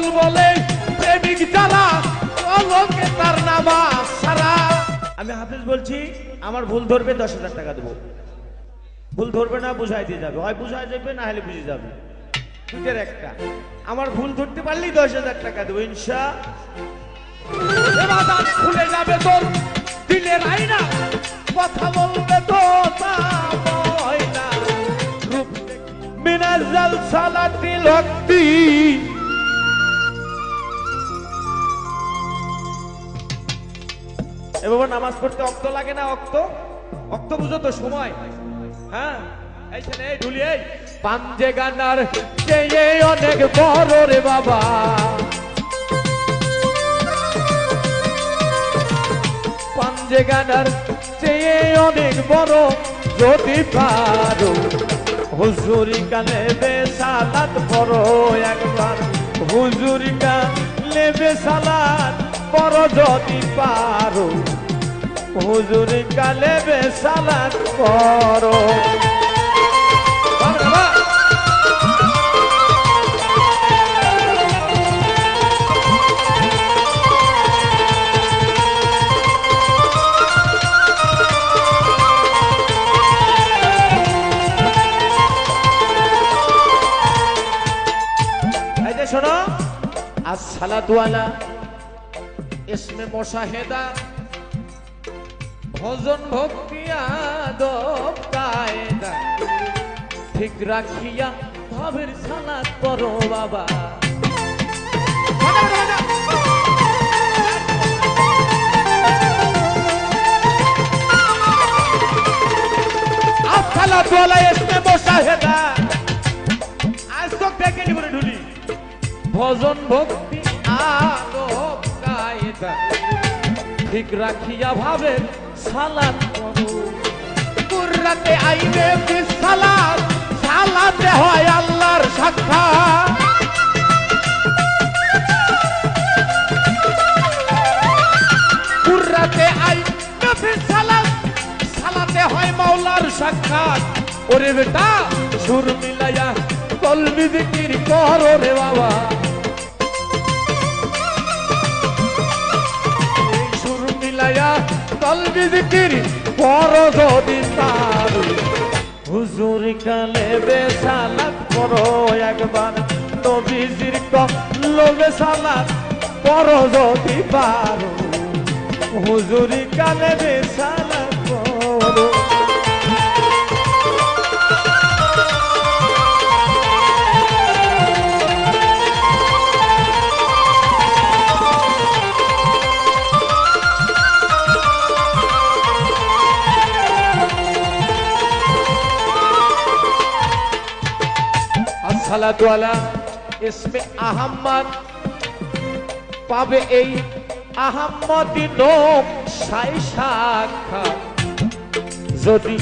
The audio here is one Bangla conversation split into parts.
পাগল বলে প্রেমিক যারা কলকে তার নামাজ সারা আমি হাফিজ বলছি আমার ভুল ধরবে দশ হাজার টাকা দেবো। ভুল ধরবে না বুঝাই দিয়ে যাবে। হয় বুঝাই যাবে না হলে বুঝে যাবে। দুইটার একটা। আমার ভুল ধরতে পারলেই দশ হাজার টাকা দেবো ইনশা। খুলে যাবে তোর দিলের আইনা কথা বলবে তো না মিনাজাল সালাতি লক্তি এ নামাজ পড়তে অক্ত লাগে না, অক্ত? অক্ত বুঝো তো, সময়। হ্যাঁ? এই ছেলে, এই ঢুলি, এই। পাঞ্জে গানার চেয়ে অনেক বড় রে বাবা। পাঞ্জে গানার চেয়ে অনেক বড় যদি পারো। হুজুরি কালে বেসালাত পড়ো একবার। হুজুরি কালে বেসালাত পড়ো যদি পারো হুজুরি কালে বেসালাত যে শোনো আজ ইসমে মোশাহেদা ভজন ভক্তি আদব কায়দা। ঠিক রাখিয়া ভাবের সালাদ করো বাবা। আজ সালাদওয়ালা ইসমে মোশাহেদা আজ তো ডেকে নিবরে ঢুলি? ভজন ভক্তি ঠিক রাখিয়া ভাবে করো কুররাতে আইবে ফিস সালাত হয় আল্লাহর সাক্ষাৎ। কুররাতে আইবে ফিস সালাত হয় মাওলার সাক্ষাৎ। ওরে বেটা, সুর মিলাইয়া কলবি জিকির করো রে বাবা। কলবি জিকির করো যদি তার। হুজুর কালে বেসালাত করো একবার, নবীজির কলবে সালাত করো যদি পারো। হুজুর কালে বেসালাত করো। আলা ইসমে আহম্মদ। পাবে এই আহম্মদি নোম সাই শাখা যদি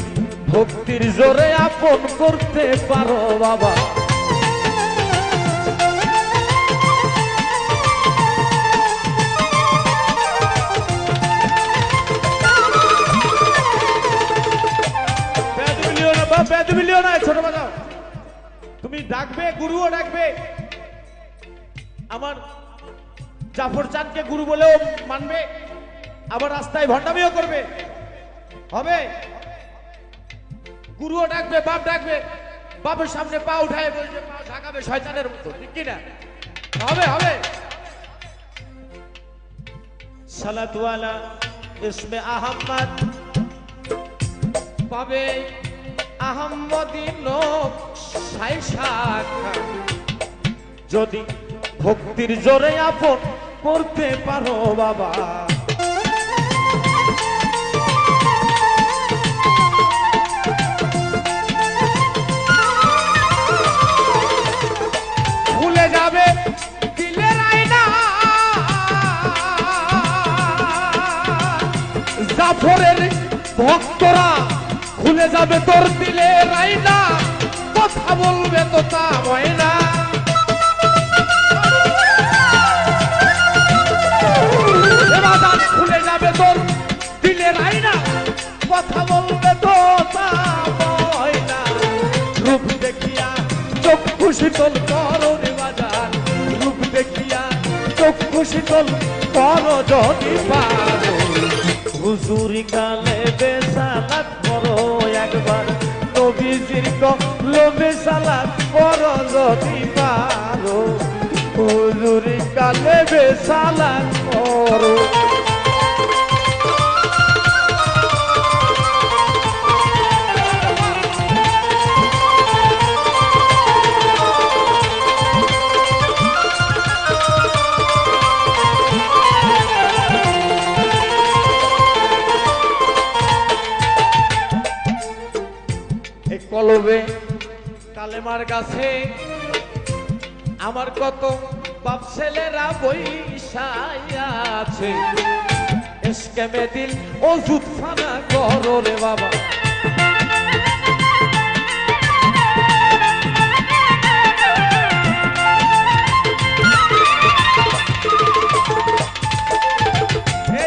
ভক্তির জোরে আপন করতে পারো বাবা। ডাকবে, গুরুও ডাকবে। আমার জাফর চাঁদকে গুরু বলেও মানবে, আবার রাস্তায় ভণ্ডামিও করবে। হবে? গুরুও ডাকবে, বাপ ডাকবে, বাপের সামনে পা উঠায় বলছে পা ঢাকাবে শয়তানের মতো। ঠিক কি না হবে? হবে সালাতওয়ালা ইসমে আহম্মদ। পাবে আহম্মদি লোক সাই শাখা যদি ভক্তির জোরে আপন করতে পারো বাবা। ভক্তরা খুলে যাবে তোর দিলের আয়না কথা বলবে তো তা ময়না এবার খুলে যাবে তোর দিলের আয়না। কথা বলবে তো রূপ দেখিয়া চক্ষু শীতল করো রে বাজার। রূপ দেখিয়া যদি হুজুরি কালে বেসালাত করো একবার। নবীজির লোভে সালাদ পর যদি পারো। হুজুরি কালে বেসালাদ পরো। কলবে কালেমার কাছে, আমার কত বাপ ছেলেরা বইসাই আছে। এসকেমে দিল ওষুধ ফানা করো রে বাবা।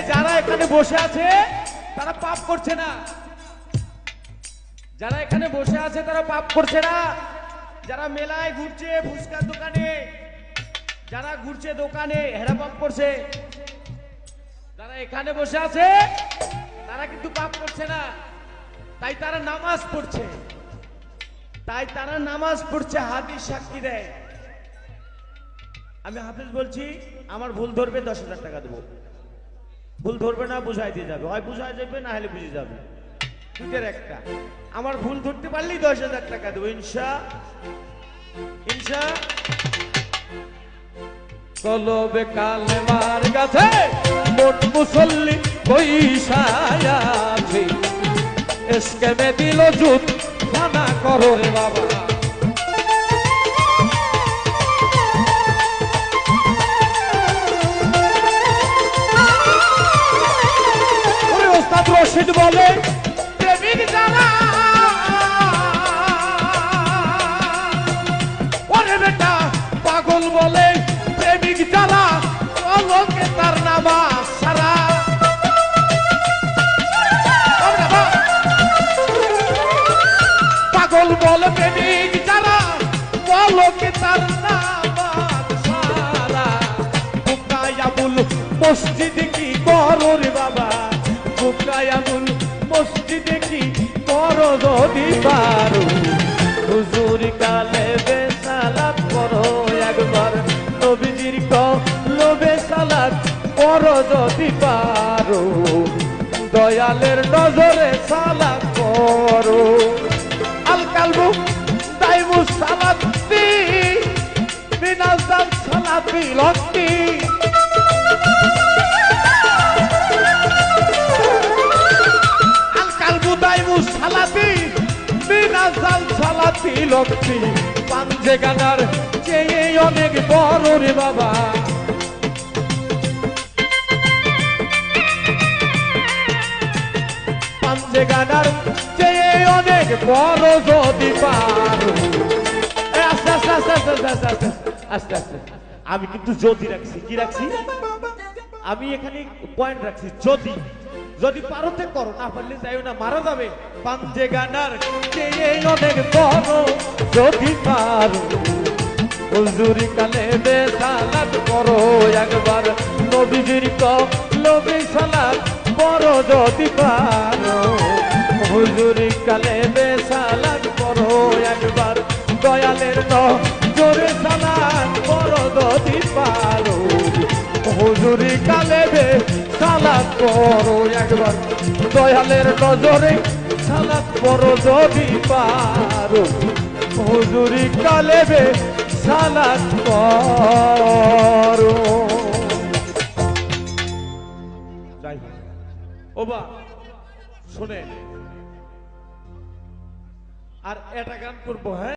যারা এখানে বসে আছে, তারা পাপ করছে না। আছে, তারা পাপ করছে না। যারা মেলায় ঘুরছে ফুচকার দোকানে, যারা ঘুরছে দোকানে, হেরা পাপ করছে। যারা এখানে বসে আছে, তারা কিন্তু পাপ করছে না। তাই তারা নামাজ পড়ছে। তাই তারা নামাজ পড়ছে, হাদিস সাক্ষী দেয়। আমি হাফিজ বলছি, আমার ভুল ধরবে, দশ হাজার টাকা দেবো। ভুল ধরবে না, বুঝাই দিয়ে যাবে। হয় বুঝাই যাবে, না হলে বুঝে যাবে। দুটের একটা। আমার ভুল ধরতে পারলেই দশ হাজার টাকা দেবো, ইনশা। ইনশা। কলবে কালেমার কাছে মোট মুসল্লি পয়সায় এসকেমে দিল জুত, মানা করো রে বাবা। রশিদ বলে পাগল প্রেমিক যারা বলো কে তার নাম সারা। মসজিদ লক্তি পাঞ্জে গানার অনেক বড় রে বাবা। পাঞ্জে গানার অনেক বড় যদি আস্তে আস্তে আস্তে আস্তে আস্তে আস্তে আস্তে আস্তে আমি কিন্তু যদি রাখছি, কি রাখছি? আমি এখানে পয়েন্ট রাখছি, যদি। যদি পারো তে করো না পারলে যাইও না, মারা যাবে। পাঞ্জে গানার অনেক বড় যদি পারো। হুজুরি কালে বে সালাত করো, একবার নবীজির কলবে সালাত করো যদি পারো। হুজুরি কালে বে সালাত করো, একবার দয়ালের জোরে সালাত করো যদি পারো। হুজুরি কালে বে সালাত করো একবার। দয়ালের নজরে সালাত করো যদি পারো। হুজুরি কালেবে সালাত করো যাই হোক। ও বা শোনেন। আর এটা গান করব হ্যাঁ?